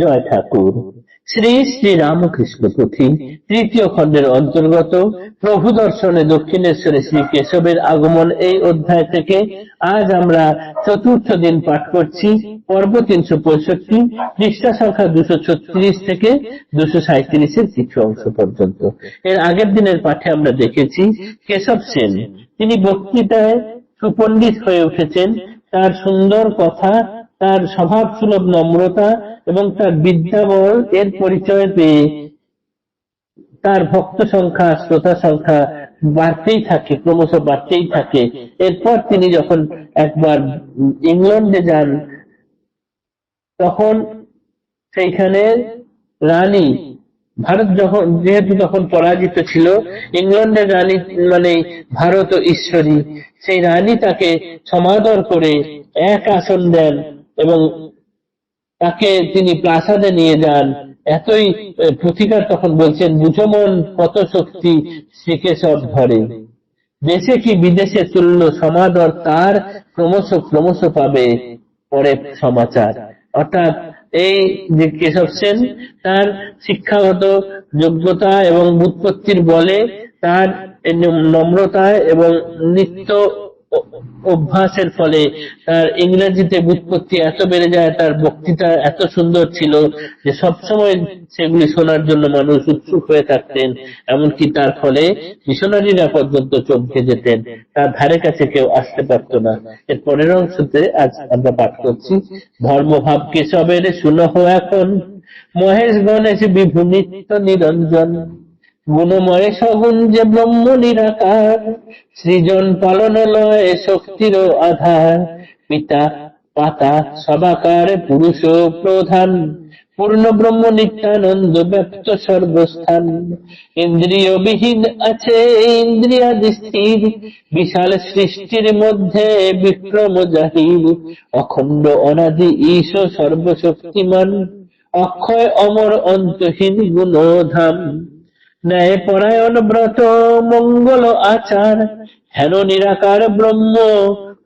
জয় ঠাকুর। শ্রী শ্রী রামকৃষ্ণ পুঁথি তৃতীয় খণ্ডের অন্তর্গত, প্রভু দর্শনে দক্ষিণেশ্বরে শ্রী কেশবের আগমন এই অধ্যায় থেকে আজ আমরা চতুর্থ দিন পাঠ করছি, পর্ব তিনশো পঁয়ষট্টি, পৃষ্ঠা সংখ্যা দুশো ছত্রিশ থেকে দুশো সাঁত্রিশের কিছু অংশ পর্যন্ত। এর আগের দিনের পাঠে আমরা দেখেছি, কেশব সেন, তিনি বক্তৃতায় সুপণ্ডিত হয়ে উঠেছেন, তার সুন্দর কথা তার স্বভাব সুলভ নম্রতা এবং তার বিদ্যাবল এর পরিচয় পেয়ে তার ভক্ত সংখ্যা, শ্রোতা সংখ্যা বাড়তেই থাকে, ক্রমশ বাড়তেই থাকে। এরপর তিনি যখন একবার ইংল্যান্ডে যান, তখন সেইখানে রানী, ভারত যখন, যেহেতু তখন পরাজিত ছিল ইংল্যান্ডের রানী মানে ভারত ঈশ্বরী, সেই রানী তাকে সমাদর করে এক আসন দেন এবং তাকে তিনি প্রাসাদে নিয়ে যান। এতই পুথিকার তখন বলছেন বুঝমন কত শক্তি শ্রীকেশব ধরে। দেশে কি বিদেশে তুল্য সমাদর তার ক্রমশ ক্রমশ পাবে পরে সমাচার। অর্থাৎ এই যে কেশব সেন, তার শিক্ষাগত যোগ্যতা এবং উৎপত্তির বলে তার এই নম্রতায় এবং নিত্য অভ্যাসের ফলে তার ইংরেজিতে উৎপত্তি এত বেড়ে যায়, তার বক্তৃতা এত সুন্দর ছিল যে সবসময় সেগুলি শোনার জন্য মানুষ উৎসুক হয়ে থাকতেন। এমনকি তার ফলে মিশনারিরা পর্যন্ত চমকে যেতেন। তার ধারে কাছে কেউ আসতে পারত না। এর পরের অংশতে আজ আমরা পাঠ করছি, ধর্মভাব কেশবের শুনহ এখন, মহেশ গণেশ বিভু নিত্য নিরঞ্জন। গুণময় সগুণ যে ব্রহ্ম নিরাকার, সৃজন পালন লয় শক্তির আধার। পিতা, পাতা, সবাকার, পুরুষ প্রধান। পূর্ণ ব্রহ্ম নিত্যানন্দ ব্যক্ত সর্বস্থান। ইন্দ্রিয় বিহীন আছে ইন্দ্রিয়াদি স্থির। বিশাল সৃষ্টির মধ্যে বিক্রম জাহির। অখণ্ড অনাদি ঈশ সর্বশক্তিমান। অক্ষয় অমর অন্তহীন গুণধাম। ন্যায় পরায়ণ ব্রত, মঙ্গল আচার। হেন নিরাকার ব্রহ্ম,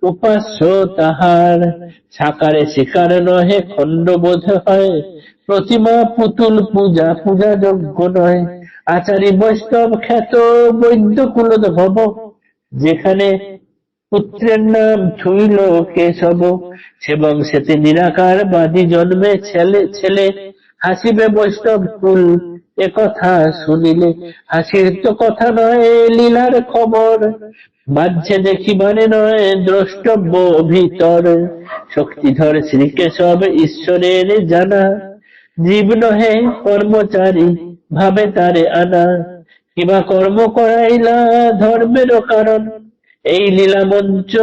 উপাস্য তাহার। সাকারে শিকার নহে খণ্ড বোধ হয়। প্রতিমা পুতুল পূজা পূজা যোগ্য নয়। আচারী বৈষ্ণব খ্যাত বৈদ্য কুলদ ভব। যেখানে পুত্রের নাম ছুইল কেশব। এবং সেতে নিরাকার বাদী জন্মে ছেলে ছেলে। হাসিবে বৈষ্ণব কুল। একথা শুনিলে হাসির তো কথা নয় লীলার খবর। বাহ্যে মানে নয়, দ্রষ্টব্য ভিতর। শক্তিধর শ্রীকেশব ঈশ্বরের জানা। জীব নহে কর্মচারী, ভাবে তারে আনা। কিবা কর্ম করাইলা ধর্মের কারণ। এই লীলা মঞ্চ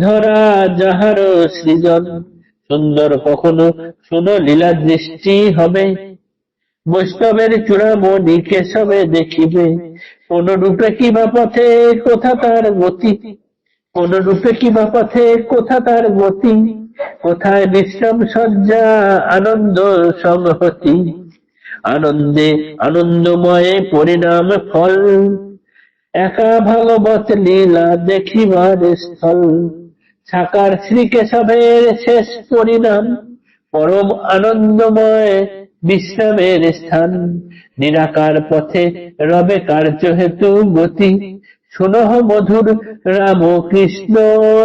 ধরা যাহার সৃজন। সুন্দর কখনো শুনো লীলা দৃষ্টি হবে। বৈষ্ণবের চূড়ামণি কেশবে দেখিবে। কোন রূপে কিবা পথে কোথা তার গতি? কোন রূপে কিবা পথে কোথা তার গতি? কোথায় বিশ্রাম সজ্জা আনন্দ সংহতি? আনন্দে আনন্দময়ে পরিণাম ফল। একা ভাগবত লীলা দেখিবার স্থল। সাকার শ্রীকেশবের শেষ পরিণাম। পরম আনন্দময় বিশ্রামের স্থান। নিরাকার পথে রবে কার্য হেতু গতি শুনহ মধুর রাম কৃষ্ণ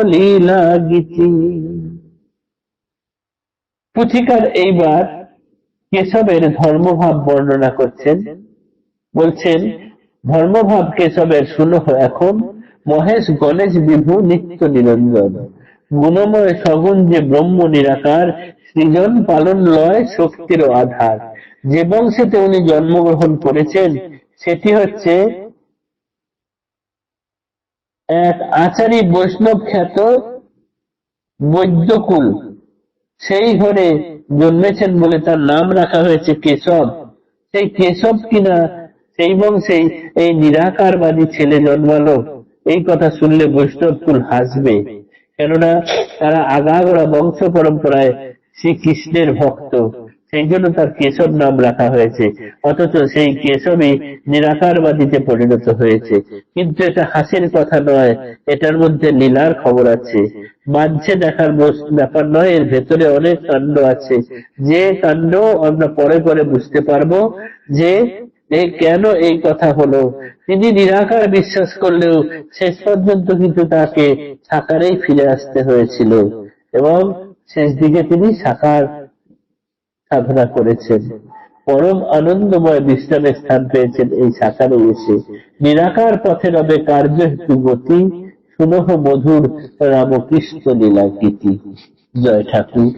লীলা গীতি। পুথিকার এইবার কেশবের ধর্মভাব বর্ণনা করছেন। বলছেন, ধর্মভাব কেশবের শুনহ এখন। মহেশ, গণেশ, বিভু, নিত্য নিরঞ্জন। গুণময় সগুণ যে ব্রহ্ম নিরাকার সৃজন পালন লয় শক্তির আধার। যে বংশেতে উনি জন্মগ্রহণ করেছেন, সেটি হচ্ছে এক আচারী বৈষ্ণব খ্যাত বৈদ্যকুল। সেই ঘরে জন্মেছেন বলে তার নাম রাখা হয়েছে কেশব। সেই কেশব কিনা সেই বংশেই এই নিরাকারবাদী ছেলে জন্মালো, এই কথা শুনলে বৈষ্ণবকুল হাসবে। কেননা তারা আগাগোড়া বংশ পরম্পরায় শ্রীকৃষ্ণের ভক্ত। সেই জন্য তার কেশব নাম রাখা হয়েছে। অথচ সেই কেশবই নিরাকারবাদীতে পরিণত হয়েছে। কিন্তু এটা হাসির কথা নয়, এটার মধ্যে লীলার খবর আছে। বাহ্যে দেখার ব্যাপার নয়, এর ভেতরে অনেক কাণ্ড আছে। যে কাণ্ড আমরা পরে পরে বুঝতে পারব যে কেন এই কথা হলো। তিনি নিরাকার বিশ্বাস করলেও শেষ পর্যন্ত কিন্তু তাকে সাকারেই ফিরে আসতে হয়েছিল। এবং শেষ দিকে তিনি শাখার সাধনা করেছেন। পরম আনন্দময় বিশ্রামের স্থান পেয়েছেন এই শাখারে এসে নিরাকার পথে রবে কার্য হেতু গতি, সুনহ মধুর রামকৃষ্ণ লীলা গীতি জয় ঠাকুর।